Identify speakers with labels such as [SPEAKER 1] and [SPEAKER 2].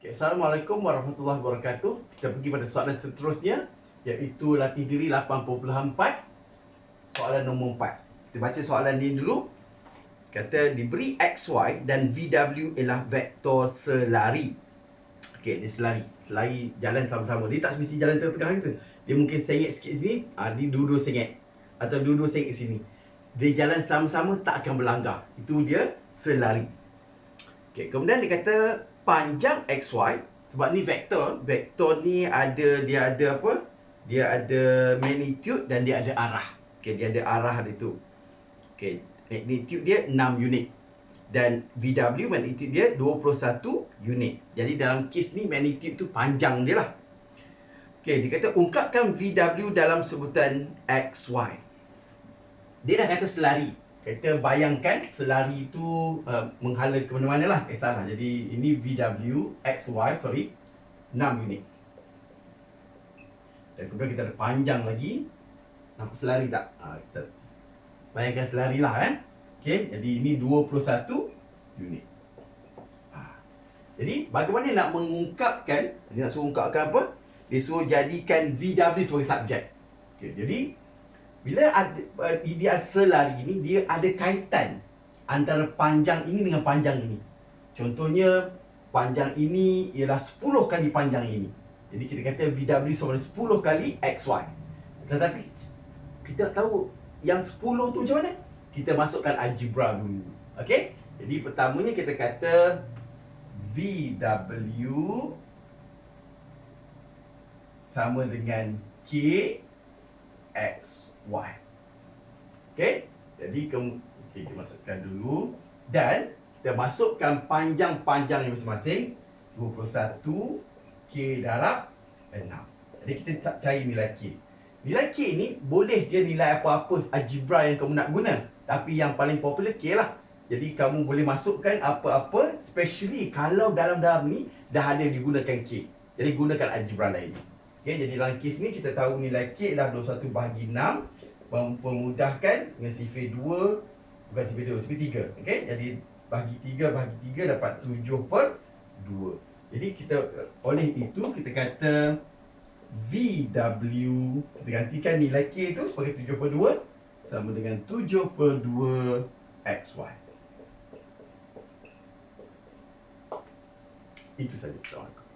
[SPEAKER 1] Okay, Assalamualaikum warahmatullahi wabarakatuh. Kita pergi pada soalan seterusnya iaitu latih diri 8.4 soalan nombor 4. Kita baca soalan ni dulu. Kata diberi XY dan VW ialah vektor selari. Okey, dia selari. Selari jalan sama-sama. Dia tak semesti jalan tengah-tengah gitu. Dia mungkin sengit sikit sini, ah dia dua-dua sengit. Atau dua-dua sengit sini. Dia jalan sama-sama tak akan berlanggar. Itu dia selari. Okey, kemudian dia kata panjang XY sebab ni vektor, vektor ni ada dia ada apa? Dia ada magnitude dan dia ada arah. Okey, dia ada arah dia tu. Okey, magnitude dia 6 unit. Dan VW magnitude dia 21 unit. Jadi dalam kes ni magnitude tu panjang dia lah. Okey, dia kata ungkapkan VW dalam sebutan XY. Dia dah kata selari. Kita bayangkan selari itu uh, menghala ke mana-mana lah. Eh salah. Jadi ini VW XY, sorry. 6 unit. Dan kemudian kita ada panjang lagi. Nampak selari tak? Kita bayangkan selari lah kan. Okay, jadi ini 21 unit. Ha. Jadi bagaimana nak mengungkapkan, dia nak suruh ungkapkan apa? Dia suruh jadikan VW sebagai subjek. Okay, jadi bila ada uh, dia selari ini dia ada kaitan antara panjang ini dengan panjang ini. Contohnya panjang ini ialah 10 kali panjang ini. Jadi kita kata VW sama dengan 10 kali XY. Tetapi kita tahu yang 10 tu macam mana? Kita masukkan algebra dulu. Okey? Jadi pertamanya kita kata VW sama dengan K X, Y. Okey? Jadi kem okay, kita masukkan dulu dan kita masukkan panjang-panjang yang masing-masing 21 K darab 6. Jadi kita tak cari nilai K. Nilai K ni boleh je nilai apa-apa algebra yang kamu nak guna. Tapi yang paling popular K lah. Jadi kamu boleh masukkan apa-apa especially kalau dalam-dalam ni dah ada digunakan K. Jadi gunakan algebra lain. Okay, jadi dalam kes ni kita tahu nilai K adalah 21 bahagi 6 Mempermudahkan dengan sifir 2 Bukan sifir 2, sifir 3 okay? Jadi bahagi 3 bahagi 3 dapat 7 per 2 Jadi kita oleh itu kita kata VW Kita gantikan nilai K itu sebagai 7 per 2 Sama dengan 7 per 2 XY Itu saja. Assalamualaikum.